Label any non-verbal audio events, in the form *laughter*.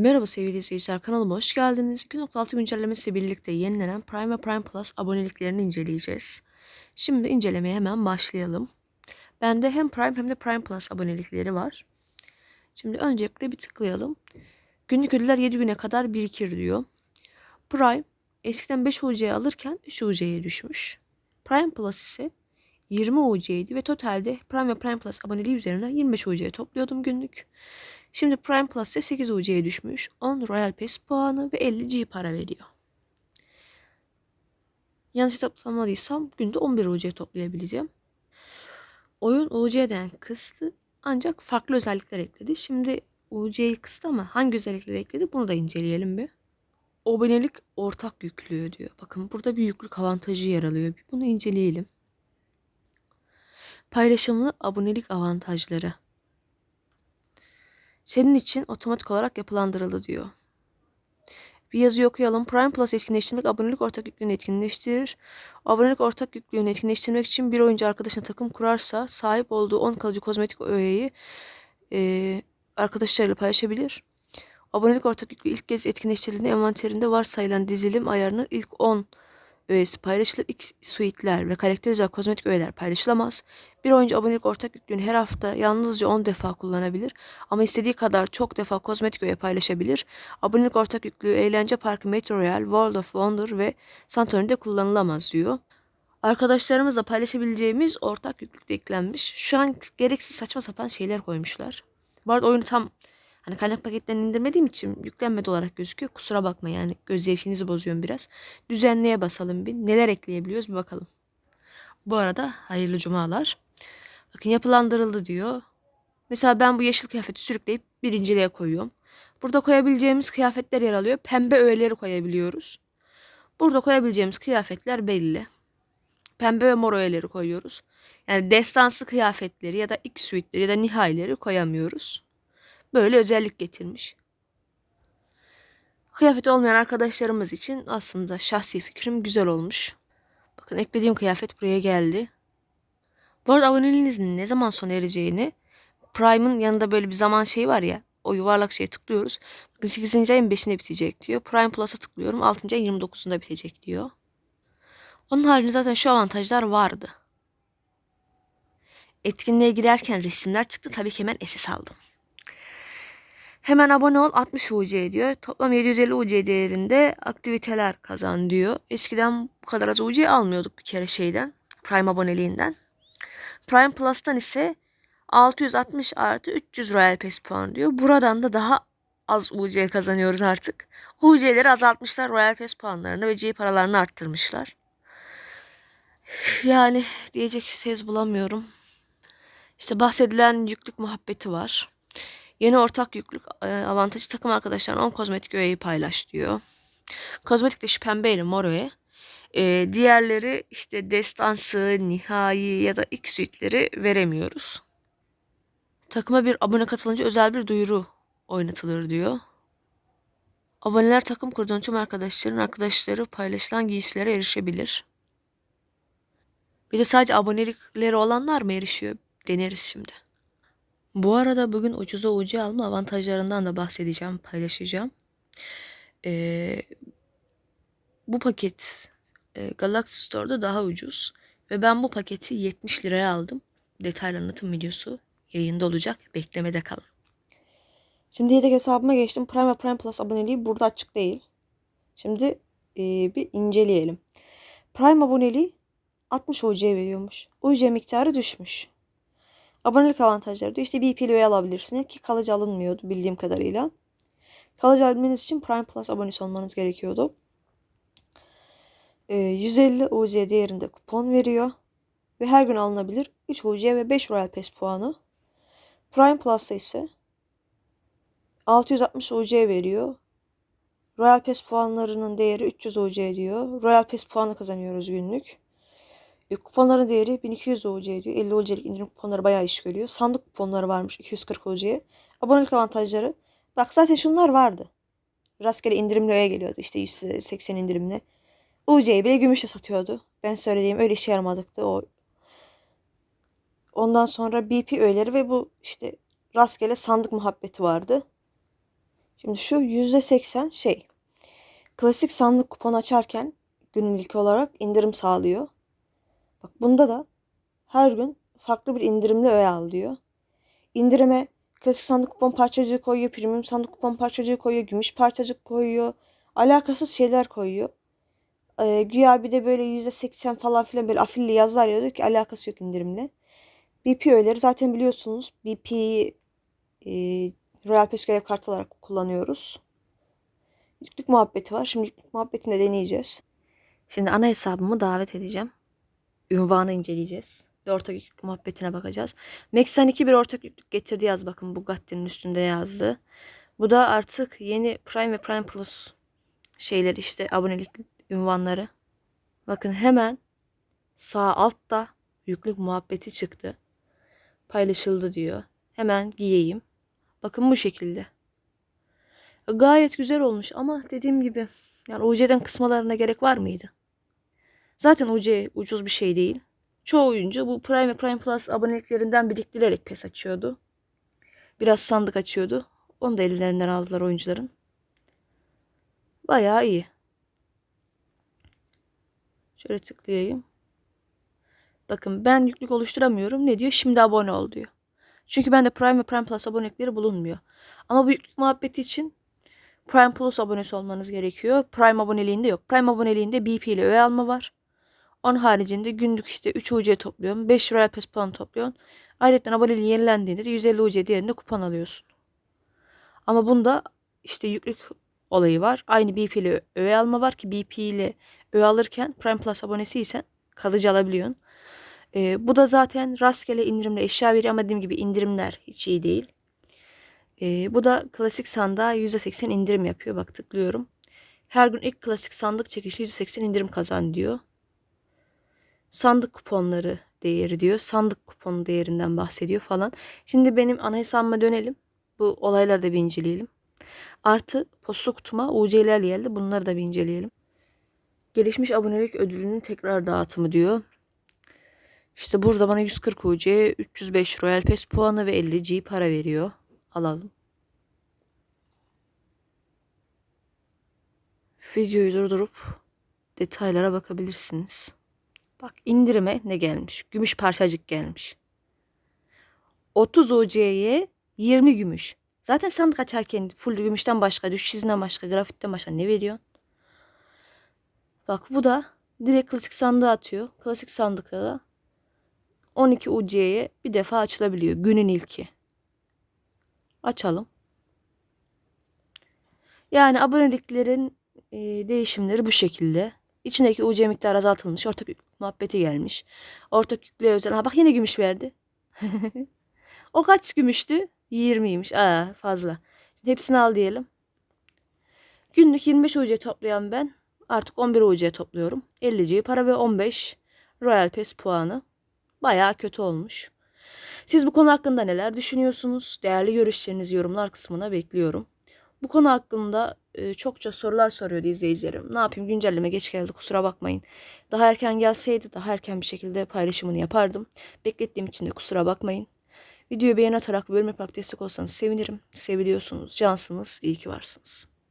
Merhaba sevgili izleyiciler kanalıma hoş geldiniz. 2.6 güncellemesi birlikte yenilenen Prime ve Prime Plus aboneliklerini inceleyeceğiz. Şimdi incelemeye hemen başlayalım. Bende hem Prime hem de Prime Plus abonelikleri var. Şimdi öncelikle bir tıklayalım. Günlük ödüller 7 güne kadar birikir diyor. Prime eskiden 5 UC'ye alırken 3 UC'ye düşmüş. Prime Plus ise 20 UC'ydi ve totalde Prime ve Prime Plus aboneliği üzerine 25 UC'ye topluyordum günlük. Şimdi Prime Plus ise 8 UC'ye düşmüş. 10 Royal Pass puanı ve 50 G para veriyor. Yanlış hesaplamadıysam günde 11 UC toplayabileceğim. Oyun UC'den kısıtlı ancak farklı özellikler ekledi. Şimdi UC'yi kıstı ama hangi özellikleri ekledi bunu da inceleyelim bir. Abonelik ortak yüklüyor diyor. Bakın burada bir yüklük avantajı yer alıyor. Bunu inceleyelim. Paylaşımlı abonelik avantajları. Senin için otomatik olarak yapılandırıldı diyor. Bir yazı okuyalım. Prime Plus etkinleştirmek abonelik ortak yüklüğünü etkinleştirir. Abonelik ortak yüklüğünü etkinleştirmek için bir oyuncu arkadaşına takım kurarsa sahip olduğu 10 kalıcı kozmetik öğeyi e, arkadaşlarıyla paylaşabilir. Abonelik ortak yüklü ilk kez etkinleştirildiğinde envanterinde varsayılan dizilim ayarının ilk 10 öğesi paylaşılır. X suite'ler ve karakter özel kozmetik öğeler paylaşılamaz. Bir oyuncu abonelik ortak yüklüğünü her hafta yalnızca 10 defa kullanabilir ama istediği kadar çok defa kozmetik öğe paylaşabilir. Abonelik ortak yüklüğü eğlence parkı Metro Royal, World of Wonder ve Santorini'de kullanılamaz diyor. Arkadaşlarımızla paylaşabileceğimiz ortak yüklük de eklenmiş. Şu an gereksiz saçma sapan şeyler koymuşlar. Bu arada oyunu tam Hani kaynak paketlerinden indirmediğim için yüklenmedi olarak gözüküyor. Kusura bakma yani göz zevkinizi bozuyorum biraz. Düzenleye basalım bir. Neler ekleyebiliyoruz bir bakalım. Bu arada hayırlı cumalar. Bakın yapılandırıldı diyor. Mesela ben bu yeşil kıyafeti sürükleyip birinciliğe koyuyorum. Burada koyabileceğimiz kıyafetler yer alıyor. Pembe öğeleri koyabiliyoruz. Burada koyabileceğimiz kıyafetler belli. Pembe ve mor öğeleri koyuyoruz. Yani destansı kıyafetleri ya da X suite'leri ya da nihaileri koyamıyoruz böyle özellik getirmiş. Kıyafet olmayan arkadaşlarımız için aslında şahsi fikrim güzel olmuş. Bakın eklediğim kıyafet buraya geldi. Bu arada aboneliğinizin ne zaman sona ereceğini Prime'ın yanında böyle bir zaman şeyi var ya o yuvarlak şeye tıklıyoruz. Bakın 8. ayın 5'inde bitecek diyor. Prime Plus'a tıklıyorum. 6. ayın 29'unda bitecek diyor. Onun haricinde zaten şu avantajlar vardı. Etkinliğe girerken resimler çıktı. Tabii ki hemen SS aldım. Hemen abone ol 60 UC diyor. Toplam 750 UC değerinde aktiviteler kazan diyor. Eskiden bu kadar az UC almıyorduk bir kere şeyden. Prime aboneliğinden. Prime Plus'tan ise 660 artı 300 Royal Pass puan diyor. Buradan da daha az UC kazanıyoruz artık. UC'leri azaltmışlar Royal Pass puanlarını ve G paralarını arttırmışlar. Yani diyecek söz bulamıyorum. İşte bahsedilen yüklük muhabbeti var. Yeni ortak yüklük e, avantajı takım arkadaşlarına 10 kozmetik öğeyi paylaş diyor. Kozmetik de şu pembeyle mor öğe. E, diğerleri işte destansı, nihai ya da X suite'leri veremiyoruz. Takıma bir abone katılınca özel bir duyuru oynatılır diyor. Aboneler takım kurduğun tüm arkadaşların arkadaşları paylaşılan giysilere erişebilir. Bir de sadece abonelikleri olanlar mı erişiyor? Deneriz şimdi. Bu arada bugün ucuza ucu alma avantajlarından da bahsedeceğim, paylaşacağım. Ee, bu paket e, Galaxy Store'da daha ucuz. Ve ben bu paketi 70 liraya aldım. Detaylı anlatım videosu yayında olacak. Beklemede kalın. Şimdi yedek hesabıma geçtim. Prime ve Prime Plus aboneliği burada açık değil. Şimdi e, bir inceleyelim. Prime aboneliği 60 UC veriyormuş. UC miktarı düşmüş. Abonelik avantajları diyor. İşte BP üye alabilirsiniz ki kalıcı alınmıyordu bildiğim kadarıyla. Kalıcı alabilmeniz için Prime Plus abonesi olmanız gerekiyordu. Ee, 150 UC değerinde kupon veriyor. Ve her gün alınabilir 3 UC ve 5 Royal Pass puanı. Prime Plus'ta ise 660 UC veriyor. Royal Pass puanlarının değeri 300 UC diyor. Royal Pass puanı kazanıyoruz günlük. E, kuponların değeri 1200 OC diyor. 50 OC'lik indirim kuponları bayağı iş görüyor. Sandık kuponları varmış 240 OC'ye. Abonelik avantajları. Bak zaten şunlar vardı. Rastgele indirimli öğe geliyordu. İşte 180 indirimli. UC'yi bile gümüşle satıyordu. Ben söylediğim öyle işe yaramadıktı o. Ondan sonra BP öğeleri ve bu işte rastgele sandık muhabbeti vardı. Şimdi şu %80 şey. Klasik sandık kupon açarken ilki olarak indirim sağlıyor. Bak bunda da her gün farklı bir indirimli öğe al diyor. İndirime klasik sandık kupon parçacığı koyuyor, premium sandık kupon parçacığı koyuyor, gümüş parçacık koyuyor. Alakasız şeyler koyuyor. Ee, güya bir de böyle %80 falan filan böyle afilli yazılar yazıyor ki alakası yok indirimle. BP öğeleri zaten biliyorsunuz. BP e, Royal Pass görev kartı olarak kullanıyoruz. Yüklük muhabbeti var. Şimdi yüklük muhabbetini de deneyeceğiz. Şimdi ana hesabımı davet edeceğim. Ünvanı inceleyeceğiz. Ve ortak yüklük muhabbetine bakacağız. Max'ten 2 bir ortak yüklük getirdi yaz bakın Bugatti'nin üstünde yazdı. Bu da artık yeni Prime ve Prime Plus şeyler işte abonelik ünvanları. Bakın hemen sağ altta yüklük muhabbeti çıktı. Paylaşıldı diyor. Hemen giyeyim. Bakın bu şekilde. Gayet güzel olmuş ama dediğim gibi yani UC'den kısmalarına gerek var mıydı? Zaten UC ucuz bir şey değil. Çoğu oyuncu bu Prime ve Prime Plus aboneliklerinden biriktirerek pes açıyordu. Biraz sandık açıyordu. Onu da ellerinden aldılar oyuncuların. Bayağı iyi. Şöyle tıklayayım. Bakın ben yüklük oluşturamıyorum. Ne diyor? Şimdi abone ol diyor. Çünkü bende Prime ve Prime Plus abonelikleri bulunmuyor. Ama bu yüklük muhabbeti için Prime Plus abonesi olmanız gerekiyor. Prime aboneliğinde yok. Prime aboneliğinde BP ile öğe alma var. Onun haricinde günlük işte 3 UC topluyorsun. 5 Royal Pass puan topluyorsun. Ayrıca aboneliğin yenilendiğinde de 150 UC değerinde kupon alıyorsun. Ama bunda işte yüklük olayı var. Aynı BP ile öğe alma var ki BP ile öğe alırken Prime Plus abonesiysen kalıcı alabiliyorsun. Ee, bu da zaten rastgele indirimle eşya veriyor ama dediğim gibi indirimler hiç iyi değil. Ee, bu da klasik sandığa %80 indirim yapıyor. Bak tıklıyorum. Her gün ilk klasik sandık çekişi %80 indirim kazan diyor. Sandık kuponları değeri diyor. Sandık kuponu değerinden bahsediyor falan. Şimdi benim ana hesabıma dönelim. Bu olayları da bir inceleyelim. Artı posta kutuma UC'ler geldi. Bunları da bir inceleyelim. Gelişmiş abonelik ödülünün tekrar dağıtımı diyor. İşte burada bana 140 UC, 305 Royal Pass puanı ve 50 G para veriyor. Alalım. Videoyu durdurup detaylara bakabilirsiniz. Bak indirime ne gelmiş? Gümüş parçacık gelmiş. 30 UC'ye 20 gümüş. Zaten sandık açarken full gümüşten başka, düş çizinden başka, grafitten başka ne veriyorsun? Bak bu da direkt klasik sandığa atıyor. Klasik sandıkta da 12 UC'ye bir defa açılabiliyor. Günün ilki. Açalım. Yani aboneliklerin değişimleri bu şekilde. İçindeki UC miktarı azaltılmış. Ortak muhabbeti gelmiş. Ortak yüklüğe özel. Ha bak yine gümüş verdi. *laughs* o kaç gümüştü? 20'ymiş. Aa fazla. Şimdi hepsini al diyelim. Günlük 25 UC toplayan ben artık 11 UC topluyorum. 50 G para ve 15 Royal Pass puanı. Bayağı kötü olmuş. Siz bu konu hakkında neler düşünüyorsunuz? Değerli görüşlerinizi yorumlar kısmına bekliyorum. Bu konu hakkında e, çokça sorular soruyordu izleyicilerim. Ne yapayım güncelleme geç geldi kusura bakmayın. Daha erken gelseydi daha erken bir şekilde paylaşımını yapardım. Beklettiğim için de kusura bakmayın. Videoyu beğen atarak bölüm destek olsanız sevinirim. Seviliyorsunuz, cansınız, iyi ki varsınız.